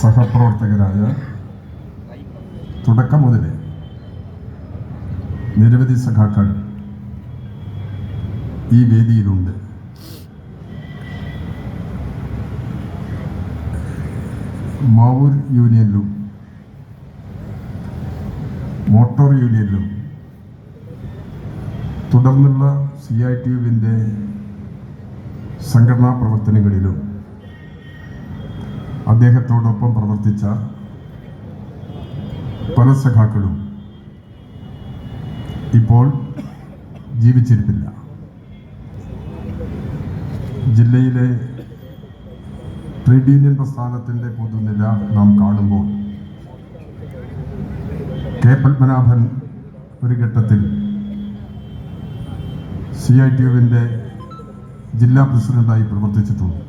സഹപ്രവർത്തകരായ തുടക്കം മുതലേ നിരവധി സഖാക്കൾ ഈ വേദിയിലുണ്ട്. മാവൂർ യൂണിയനിലും മോട്ടോർ യൂണിയനിലും തുടർന്നുള്ള സി ഐ ടി യുവിന്റെ സംഘടനാ പ്രവർത്തനങ്ങളിലും അദ്ദേഹത്തോടൊപ്പം പ്രവർത്തിച്ച പല സഖാക്കളും ഇപ്പോൾ ജീവിച്ചിരിപ്പില്ല. ജില്ലയിലെ ട്രേഡ് യൂണിയൻ പ്രസ്ഥാനത്തിന്റെ പൊതുനില നാം കാണുമ്പോൾ കെ പത്മനാഭൻ ഒരു ഘട്ടത്തിൽ സി ഐ ടി യുവിന്റെ ജില്ലാ പ്രസിഡന്റായി പ്രവർത്തിച്ചിട്ടുണ്ട്.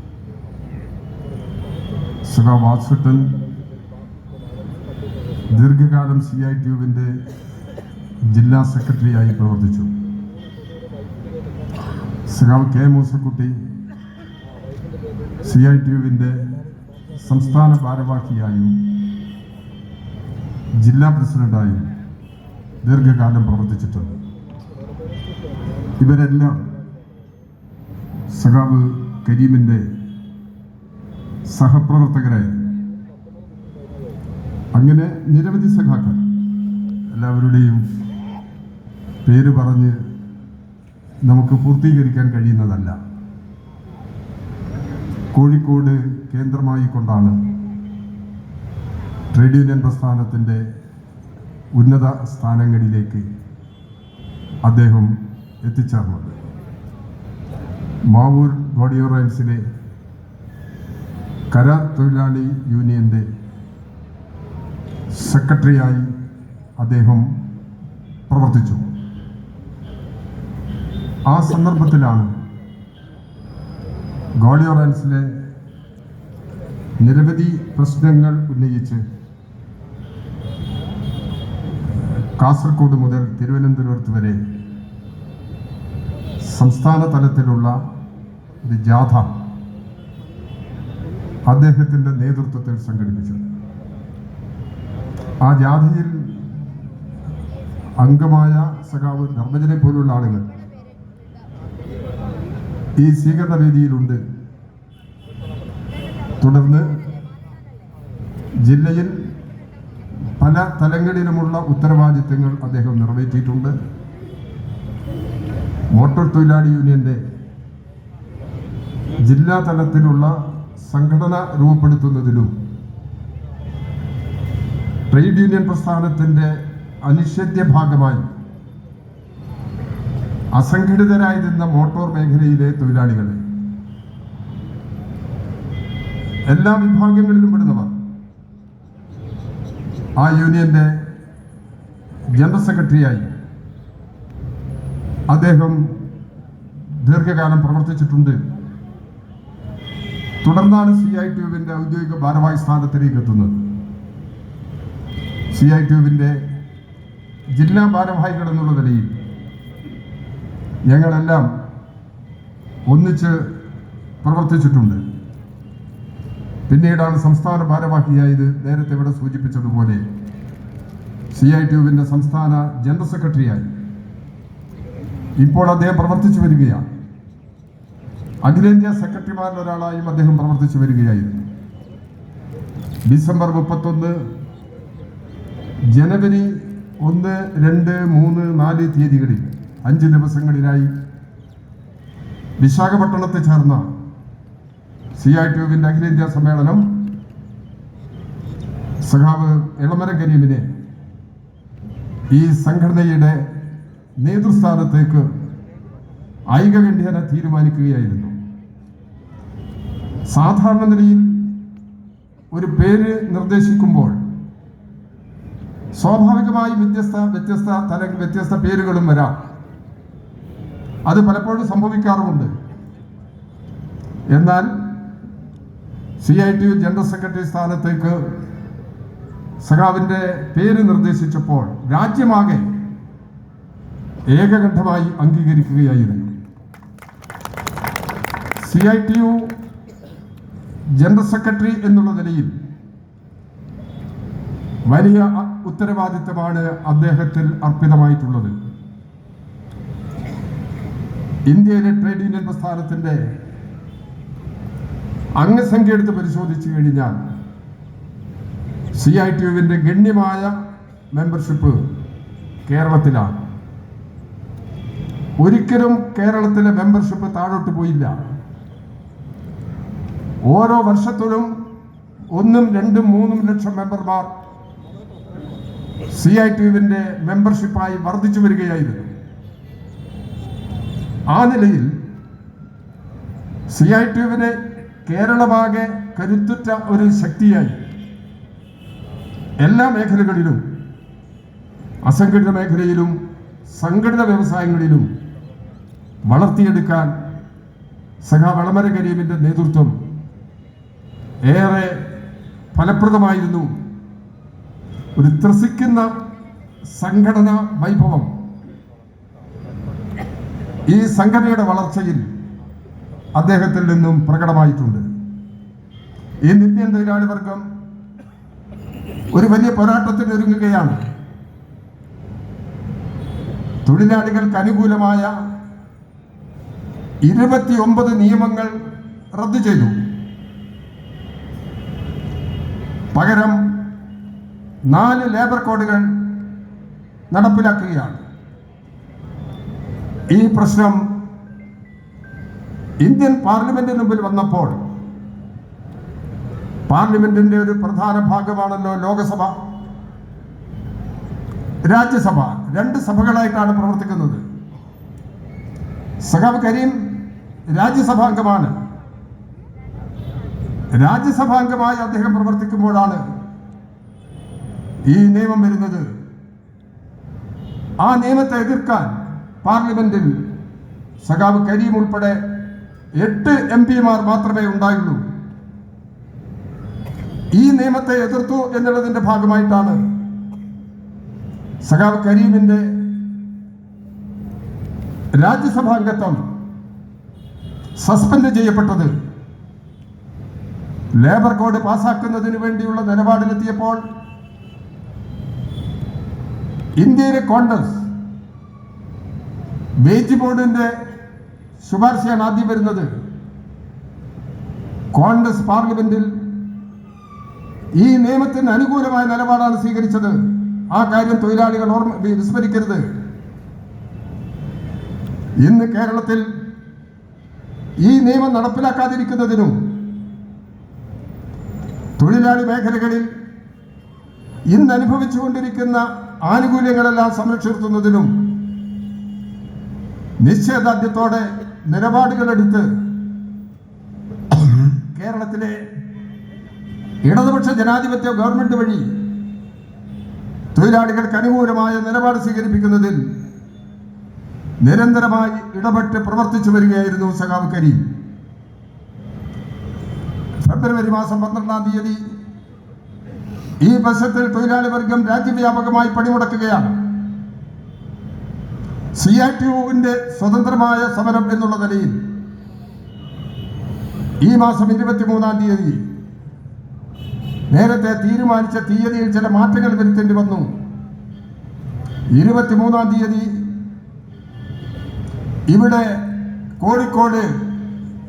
സഖാ വാസുട്ടൻ ദീർഘകാലം സി ഐ ടി ജില്ലാ സെക്രട്ടറിയായി പ്രവർത്തിച്ചു. സഖാവ് K Moosakutty C I T സംസ്ഥാന ഭാരവാഹിയായും ജില്ലാ പ്രസിഡന്റായും ദീർഘകാലം പ്രവർത്തിച്ചിട്ടുണ്ട്. ഇവരെല്ലാം സഖാവ് കരീമിന്റെ സഹപ്രവർത്തകരായിരുന്നു അങ്ങനെ നിരവധി സഖാക്കൾ എല്ലാവരുടെയും പേര് പറഞ്ഞ് നമുക്ക് പൂർത്തീകരിക്കാൻ കഴിയുന്നതല്ല. കോഴിക്കോട് കേന്ദ്രമായി കൊണ്ടാണ് ട്രേഡ് യൂണിയൻ പ്രസ്ഥാനത്തിന്റെ ഉന്നത സ്ഥാനങ്ങളിലേക്ക് അദ്ദേഹം എത്തിച്ചേർന്നത്. മാവൂർ ബോഡിയോറൻസിലെ കരാർ തൊഴിലാളി യൂണിയന്റെ സെക്രട്ടറിയായി അദ്ദേഹം പ്രവർത്തിച്ചു. ആ സന്ദർഭത്തിലാണ് ഗോളിയോറൻസിലെ നിരവധി പ്രശ്നങ്ങൾ ഉന്നയിച്ച് കാസർഗോഡ് മുതൽ തിരുവനന്തപുരത്ത് വരെ സംസ്ഥാന തലത്തിലുള്ള ഒരു ജാഥ അദ്ദേഹത്തിന്റെ നേതൃത്വത്തിൽ സംഘടിപ്പിച്ചത്. ആ ജാഥയിൽ അംഗമായ സഖാവ് ധർമ്മജനെ പോലുള്ള ആളുകൾ ഈ സ്വീകരണ വേദിയിലുണ്ട്. തുടർന്ന് ജില്ലയിൽ പല തലങ്ങളിലുമുള്ള ഉത്തരവാദിത്തങ്ങൾ അദ്ദേഹം നിറവേറ്റിയിട്ടുണ്ട്. മോട്ടോർ തൊഴിലാളി യൂണിയന്റെ ജില്ലാ തലത്തിലുള്ള സംഘടന രൂപപ്പെടുത്തുന്നതിലും ട്രേഡ് യൂണിയൻ പ്രസ്ഥാനത്തിന്റെ അനിഷേധ്യ ഭാഗമായി അസംഘടിതരായിരുന്ന മോട്ടോർ മേഖലയിലെ തൊഴിലാളികളെ എല്ലാ വിഭാഗങ്ങളിലും പെടുന്നവർ ആ യൂണിയന്റെ ജനറൽ സെക്രട്ടറിയായി അദ്ദേഹം ദീർഘകാലം പ്രവർത്തിച്ചിട്ടുണ്ട്. തുടർന്നാണ് സി ഐ ടി യുവിന്റെ ഔദ്യോഗിക ഭാരവാഹി സ്ഥാനത്തിലേക്ക് എത്തുന്നത്. സി ഐ ടി യുവിന്റെ ജില്ലാ ഭാരവാഹികൾ എന്നുള്ള നിലയിൽ ഞങ്ങളെല്ലാം ഒന്നിച്ച് പ്രവർത്തിച്ചിട്ടുണ്ട്. പിന്നീടാണ് സംസ്ഥാന ഭാരവാഹിയായത് നേരത്തെ ഇവിടെ സൂചിപ്പിച്ചതുപോലെ സി ഐ ടി യുവിന്റെ സംസ്ഥാന ജനറൽ സെക്രട്ടറിയായി. ഇപ്പോൾ അദ്ദേഹം പ്രവർത്തിച്ചു വരികയാണ്. അഖിലേന്ത്യാ സെക്രട്ടറിമാരിൽ ഒരാളായും അദ്ദേഹം പ്രവർത്തിച്ചു വരികയായിരുന്നു. ഡിസംബർ മുപ്പത്തൊന്ന് ജനുവരി ഒന്ന് രണ്ട് മൂന്ന് നാല് തീയതികളിൽ അഞ്ച് ദിവസങ്ങളിലായി വിശാഖപട്ടണത്ത് ചേർന്ന സി ഐ ടി യുവിന്റെ അഖിലേന്ത്യാ സമ്മേളനം സഖാവ് എളമര കരീമിനെ ഈ സംഘടനയുടെ നേതൃസ്ഥാനത്തേക്ക് ഐകകണ്ഠ്യേന തീരുമാനിക്കുകയായിരുന്നു. സാധാരണ നിലയിൽ ഒരു പേര് നിർദ്ദേശിക്കുമ്പോൾ സ്വാഭാവികമായി വ്യത്യസ്ത വ്യത്യസ്ത തല വ്യത്യസ്ത പേരുകളും വരാം. അത് പലപ്പോഴും സംഭവിക്കാറുമുണ്ട്. എന്നാൽ C I T U general secretary സ്ഥാനത്തേക്ക് സഖാവിന്റെ പേര് നിർദ്ദേശിച്ചപ്പോൾ രാജ്യമാകെ ഏകകണ്ഠമായി അംഗീകരിക്കുകയായിരുന്നു. C I T U general secretary എന്നുള്ള നിലയിൽ വലിയ ഉത്തരവാദിത്തമാണ് അദ്ദേഹത്തിൽ അർപ്പിതമായിട്ടുള്ളത്. ഇന്ത്യയിലെ ട്രേഡ് യൂണിയൻ പ്രസ്ഥാനത്തിന്റെ അംഗസംഖ്യ എടുത്ത് പരിശോധിച്ചു കഴിഞ്ഞാൽ സി ഐ ടി യുവിന്റെ ഗണ്യമായ മെമ്പർഷിപ്പ് കേരളത്തിലാണ്. ഒരിക്കലും കേരളത്തിലെ മെമ്പർഷിപ്പ് താഴോട്ട് പോയില്ല. ഓരോ വർഷത്തിലും ഒന്നും രണ്ടും മൂന്നും lakh members C I T യുവിന്റെ മെമ്പർഷിപ്പായി വർദ്ധിച്ചു വരികയായിരുന്നു. ആ നിലയിൽ സി ഐ ടി യുവിനെ കേരളമാകെ കരുത്തുറ്റ ഒരു ശക്തിയായി എല്ലാ മേഖലകളിലും അസംഘടിത മേഖലയിലും സംഘടിത വ്യവസായങ്ങളിലും വളർത്തിയെടുക്കാൻ സഖാ വളമര കരീമിന്റെ നേതൃത്വം ഏറെ ഫലപ്രദമായിരുന്നു ഒരു ത്രസിക്കുന്ന സംഘടന വൈഭവം. ഈ സംഘടനയുടെ വളർച്ചയിൽ അദ്ദേഹത്തിൽ നിന്നും പ്രകടമായിട്ടുണ്ട്. ഈ ഇന്ത്യൻ തൊഴിലാളി വർഗം ഒരു വലിയ പോരാട്ടത്തിന് ഒരുങ്ങുകയാണ്. തൊഴിലാളികൾക്ക് അനുകൂലമായ ഇരുപത്തിയൊമ്പത് നിയമങ്ങൾ റദ്ദു ചെയ്തു. പകരം നാല് ലേബർ കോഡുകൾ നടപ്പിലാക്കുകയാണ്. ഈ പ്രശ്നം ഇന്ത്യൻ പാർലമെന്റിന് മുമ്പിൽ വന്നപ്പോൾ പാർലമെന്റിന്റെ ഒരു പ്രധാന ഭാഗമാണല്ലോ ലോകസഭ. രാജ്യസഭ രണ്ട് സഭകളായിട്ടാണ് പ്രവർത്തിക്കുന്നത്. സഖാബ് കരീം രാജ്യസഭാംഗമാണ്. രാജ്യസഭാംഗമായി അദ്ദേഹം പ്രവർത്തിക്കുമ്പോഴാണ് ഈ നിയമം വരുന്നത്. ആ നിയമത്തെ എതിർക്കാൻ പാർലമെന്റിൽ സഖാവ് കരീം ഉൾപ്പെടെ എട്ട് എം പിമാർ മാത്രമേ ഉണ്ടായുള്ളൂ. ഈ നിയമത്തെ എതിർത്തു എന്നുള്ളതിന്റെ ഭാഗമായിട്ടാണ് സഖാവ് കരീമിന്റെ രാജ്യസഭാംഗത്വം സസ്പെൻഡ് ചെയ്യപ്പെട്ടത്. ലേബർ കോഡ് പാസാക്കുന്നതിന് വേണ്ടിയുള്ള നിലപാടിലെത്തിയപ്പോൾ ഇന്ത്യയിലെ കോൺഗ്രസ് വേജ് ബോർഡിന്റെ ശുപാർശയാണ് ആദ്യം വരുന്നത്. കോൺഗ്രസ് പാർലമെന്റിൽ ഈ നിയമത്തിന് അനുകൂലമായ നിലപാടാണ് സ്വീകരിച്ചത്. ആ കാര്യം തൊഴിലാളികൾ ഓർമ്മ വിസ്മരിക്കരുത്. ഇന്ന് കേരളത്തിൽ ഈ നിയമം നടപ്പിലാക്കാതിരിക്കുന്നതിനും തൊഴിലാളി മേഖലകളിൽ ഇന്ന് അനുഭവിച്ചുകൊണ്ടിരിക്കുന്ന ആനുകൂല്യങ്ങളെല്ലാം സംരക്ഷിക്കുന്നതിനും നിശ്ചയദാർഢ്യത്തോടെ നിലപാടുകളെടുത്ത് കേരളത്തിലെ ഇടതുപക്ഷ ജനാധിപത്യ ഗവൺമെന്റ് വഴി തൊഴിലാളികൾക്ക് അനുകൂലമായ നിലപാട് സ്വീകരിപ്പിക്കുന്നതിൽ നിരന്തരമായി ഇടപെട്ട് പ്രവർത്തിച്ചു വരികയായിരുന്നു സഖാവ് കരീം. ഫെബ്രുവരി മാസം പന്ത്രണ്ടാം തീയതി ഈ വശത്തിൽ തൊഴിലാളി വർഗം രാജ്യവ്യാപകമായി പണിമുടക്കുകയാണ്. സി സ്വതന്ത്രമായ സമരം എന്നുള്ള നിലയിൽ ഈ മാസം ഇരുപത്തിമൂന്നാം തീയതി നേരത്തെ തീരുമാനിച്ച തീയതിയിൽ ചില മാറ്റങ്ങൾ വരുത്തേണ്ടി വന്നു. ഇരുപത്തിമൂന്നാം തീയതി ഇവിടെ കോഴിക്കോട്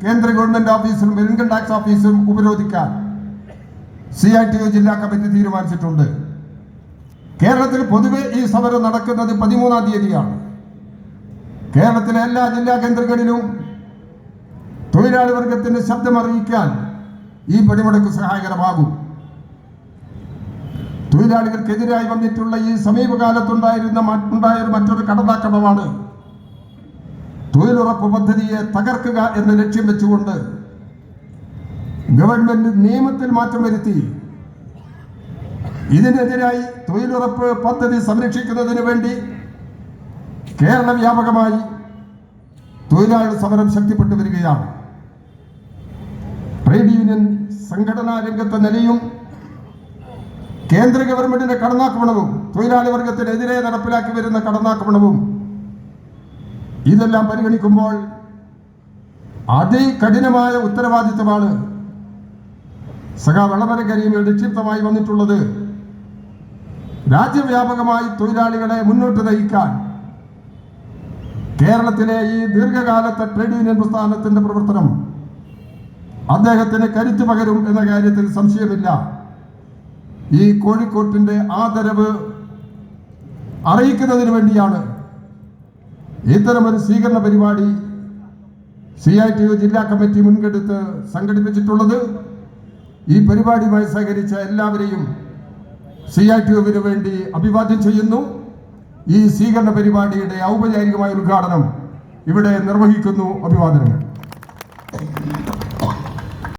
കേന്ദ്ര ഗവൺമെന്റ് ഓഫീസും ഇൻകം ടാക്സ് ഓഫീസും ഉപരോധിക്കാൻ സി ഐ ടി യു ജില്ലാ കമ്മിറ്റി തീരുമാനിച്ചിട്ടുണ്ട്. കേരളത്തിൽ പൊതുവെ ഈ സമരം നടക്കുന്നത് പതിമൂന്നാം തീയതിയാണ്. കേരളത്തിലെ എല്ലാ ജില്ലാ കേന്ദ്രങ്ങളിലും തൊഴിലാളി വർഗത്തിന്റെ ശബ്ദം അറിയിക്കാൻ ഈ പണിമുടക്ക് സഹായകരമാകും. തൊഴിലാളികൾക്കെതിരായി വന്നിട്ടുള്ള ഈ സമീപകാലത്തുണ്ടായിരുന്ന ഉണ്ടായ മറ്റൊരു കടന്നാക്രമമാണ് തൊഴിലുറപ്പ് പദ്ധതിയെ തകർക്കുക എന്ന് ലക്ഷ്യം വെച്ചുകൊണ്ട് ഗവൺമെന്റ് നിയമത്തിൽ മാറ്റം വരുത്തി. ഇതിനെതിരായി തൊഴിലുറപ്പ് പദ്ധതി സംരക്ഷിക്കുന്നതിന് വേണ്ടി കേരള വ്യാപകമായി തൊഴിലാളി സമരം ശക്തിപ്പെട്ടു വരികയാണ്. ട്രേഡ് യൂണിയൻ സംഘടനാ രംഗത്തെ നിലയും കേന്ദ്ര ഗവൺമെന്റിന്റെ കടന്നാക്രമണവും തൊഴിലാളി വർഗത്തിനെതിരെ നടപ്പിലാക്കി വരുന്ന കടന്നാക്രമണവും ഇതെല്ലാം പരിഗണിക്കുമ്പോൾ അതികഠിനമായ ഉത്തരവാദിത്വമാണ് സഖാ വളമരക്കരിയിൽ നിക്ഷിപ്തമായി വന്നിട്ടുള്ളത്. രാജ്യവ്യാപകമായി തൊഴിലാളികളെ മുന്നോട്ട് നയിക്കാൻ കേരളത്തിലെ ഈ ദീർഘകാലത്തെ ട്രേഡ് യൂണിയൻ പ്രസ്ഥാനത്തിന്റെ പ്രവർത്തനം അദ്ദേഹത്തിന് കരുത്തു പകരും എന്ന കാര്യത്തിൽ സംശയമില്ല. ഈ കോഴിക്കോട്ടിന്റെ ആദരവ് അറിയിക്കുന്നതിന് വേണ്ടിയാണ് ഇത്തരമൊരു സ്വീകരണ പരിപാടി സി ഐ ടി യു ജില്ലാ കമ്മിറ്റി മുൻകെടുത്ത് സംഘടിപ്പിച്ചിട്ടുള്ളത് ഈ പരിപാടിയുമായി സഹകരിച്ച എല്ലാവരെയും സി ഐ ടി യുവിന് വേണ്ടി അഭിവാദ്യം ചെയ്യുന്നു. ഈ സ്വീകരണ പരിപാടിയുടെ ഔപചാരികമായ ഉദ്ഘാടനം ഇവിടെ നിർവഹിക്കുന്നു. അഭിവാദനങ്ങൾ.